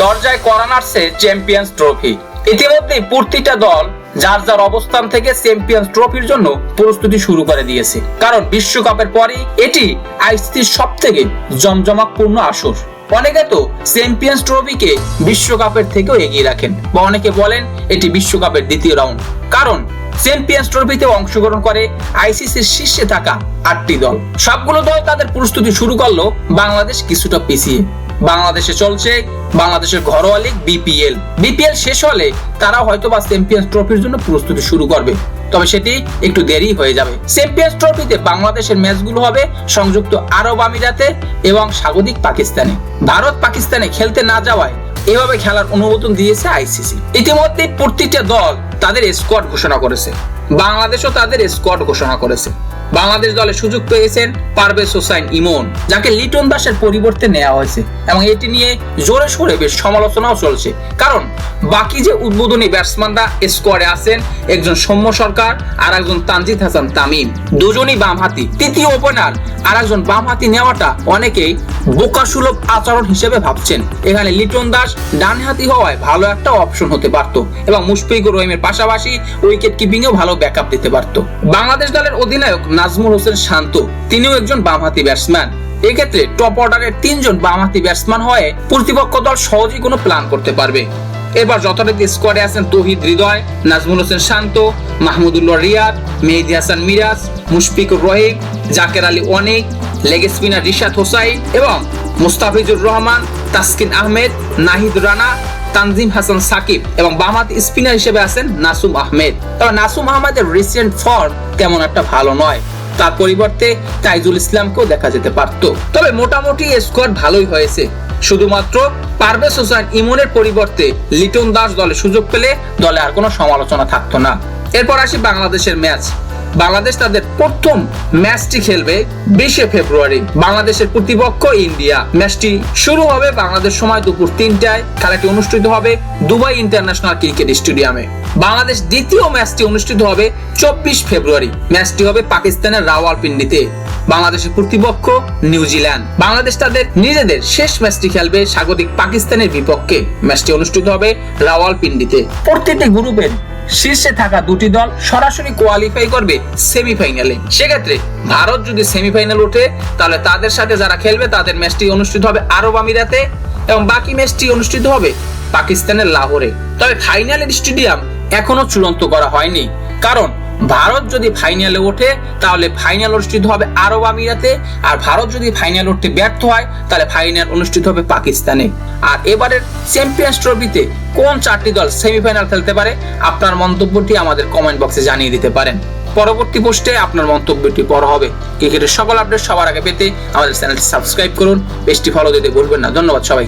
দরজায় করা নাড়ছে champions trophy ইতিমধ্যে প্রতিটা দল যার যার অবস্থান থেকে চ্যাম্পিয়ন্স ট্রফির জন্য প্রস্তুতি শুরু করে দিয়েছে। কারণ বিশ্বকাপের পরেই এটি আইসিসির সব থেকে জমজমাকপূর্ণ আসর। অনেকে তো চ্যাম্পিয়ন্স ট্রফিকে বিশ্বকাপের থেকেও এগিয়ে রাখেন বা অনেকে বলেন এটি বিশ্বকাপের দ্বিতীয় রাউন্ড। কারণ চ্যাম্পিয়ন্স ট্রফিতে অংশগ্রহণ করে আইসিসির শীর্ষে থাকা আটটি দল। সবগুলো দল তাদের প্রস্তুতি শুরু করল বাংলাদেশ কিছুটা পিছিয়ে। বাংলাদেশে চলছে বাংলাদেশের ঘরোয়া লীগ বিপিএল। বিপিএল শেষ হলে তারা হয়তো বা চ্যাম্পিয়ন্স ট্রফির জন্য প্রস্তুতি শুরু করবে। তবে সেটি একটু দেরি হয়ে যাবে। চ্যাম্পিয়ন্স ট্রফিতে বাংলাদেশের ম্যাচগুলো হবে সংযুক্ত আরব আমিরাতে এবং স্বাগতিক পাকিস্তানে। ভারত পাকিস্তানে খেলতে না যাওয়ায় এভাবে খেলার অনুমোদন দিয়েছে আইসিসি। ইতিমধ্যে প্রতিটা দল তাদের স্কোয়াড ঘোষণা করেছে। বাংলাদেশও তাদের স্কোয়াড ঘোষণা করেছে। বাংলাদেশ দলে সুযোগ পেয়েছেন পারভেজ হোসাইন ইমন, যাকে লিটন দাসের পরিবর্তে নেওয়া হয়েছে এবং এটি নিয়ে জোরে সোরে বেশ সমালোচনাও চলছে। কারণ বাকি যে উদ্বোধনী ব্যাটসম্যানরা স্কোয়াডে আছেন, একজন সৌম্য সরকার আর একজন তানজিদ হাসান তামিম। দুজনই বামহাতি। তৃতীয় ওপেনার আর একজন বামহাতি নেওয়াটা অনেকেই বোকাসুলভ আচরণ হিসেবে ভাবছেন। এখানে লিটন দাস ডানহাতি হওয়ায় ভালো একটা অপশন হতে পারত এবং মুশফিকুর রহিমের পাশাপাশি উইকেট কিপিংয়েও ভালো ব্যাকআপ দিতে পারত। বাংলাদেশ দলের অধিনায়ক নাজমুল হোসেন শান্ত, তিনিও একজন বামহাতি ব্যাটসম্যান এক্ষেত্রে টপ অর্ডারের তিনজন বামহাতি ব্যাটসম্যান হয়ে প্রতিপক্ষ দল সহজেই কোনো প্ল্যান করতে পারবে। এবার যথারীতি স্কোয়াডে আছেন তহিদ হৃদয়, নাজমুল হোসেন শান্ত, মাহমুদুল্লাহ রিয়াদ, মেহেদি হাসান মিরাজ, মুশফিকুর রহিম, জাকের আলী অনেক লেগ স্পিনার রিশাদ হোসাইন এবং মুস্তাফিজুর রহমান, তাসকিন আহমেদ, নাহিদ রানা, তানজিম হাসান সাকিব এবং বামহাত স্পিনার হিসেবে আছেন নাসুম আহমেদ। তবে নাসুম আহমেদের রিসেন্ট ফর্ম তেমন একটা ভালো নয়। তার পরিবর্তে তাইজুল ইসলামকেও দেখা যেতে পারত। তবে মোটামুটি স্কোয়াড ভালোই হয়েছে। শুধুমাত্র পারভেজ হোসেন ইমনের পরিবর্তে লিটন দাস দলে সুযোগ পেলে দলে আর কোনো সমালোচনা থাকতো না। এরপর আসি বাংলাদেশের ম্যাচ বাংলাদেশ তাদের প্রথম ম্যাচটি খেলবে বিশে ফেব্রুয়ারি। বাংলাদেশের প্রতিপক্ষ ইন্ডিয়া। ম্যাচটি শুরু হবে বাংলাদেশ সময় দুপুর তিনটায়। খেলাটি অনুষ্ঠিত হবে দুবাই ইন্টারন্যাশনাল ক্রিকেট স্টেডিয়ামে। বাংলাদেশ দ্বিতীয় ম্যাচটি অনুষ্ঠিত হবে চব্বিশ ফেব্রুয়ারি। ম্যাচটি হবে পাকিস্তানের রাওয়ালপিন্ডিতে। বাংলাদেশের প্রতিপক্ষ নিউজিল্যান্ড। বাংলাদেশ তাদের নিজেদের শেষ ম্যাচটি খেলবে স্বাগতিক পাকিস্তানের বিপক্ষে। ম্যাচটি অনুষ্ঠিত হবে রাওয়ালপিন্ডিতে। প্রত্যেকটি গ্রুপের শীর্ষে থাকা দুটি দল সরাসরি কোয়ালিফাই করবে সেমিফাইনালে সেক্ষেত্রে ভারত যদি সেমিফাইনাল ওঠে, তাহলে তাদের সাথে যারা খেলবে, তাদের ম্যাচটি অনুষ্ঠিত হবে আরব আমিরাতে এবং বাকি ম্যাচটি অনুষ্ঠিত হবে পাকিস্তানের লাহোরে। তবে ফাইনালের স্টেডিয়াম এখনও চূড়ান্ত করা হয়নি। কারণ ভারত যদি ফাইনালে ওঠে, তাহলে ফাইনাল অনুষ্ঠিত হবে আরব আমিরাতে। আর ভারত যদি ফাইনাল উঠতে ব্যর্থ হয়, তাহলে ফাইনাল অনুষ্ঠিত হবে পাকিস্তানে। আর এবারের চ্যাম্পিয়ন্স ট্রফিতে কোন চারটি দল সেমিফাইনাল খেলতে পারে, আপনার মন্তব্যটি আমাদের কমেন্ট বক্সে জানিয়ে দিতে পারেন। পরবর্তী পোস্টে আপনার মন্তব্যটি বড় হবে। ক্রিকেটের সকল আপডেট সবার আগে পেতে আমাদের চ্যানেলটি সাবস্ক্রাইব করুন। পেজটি ফলো দিতে ভুলবেন না। ধন্যবাদ সবাই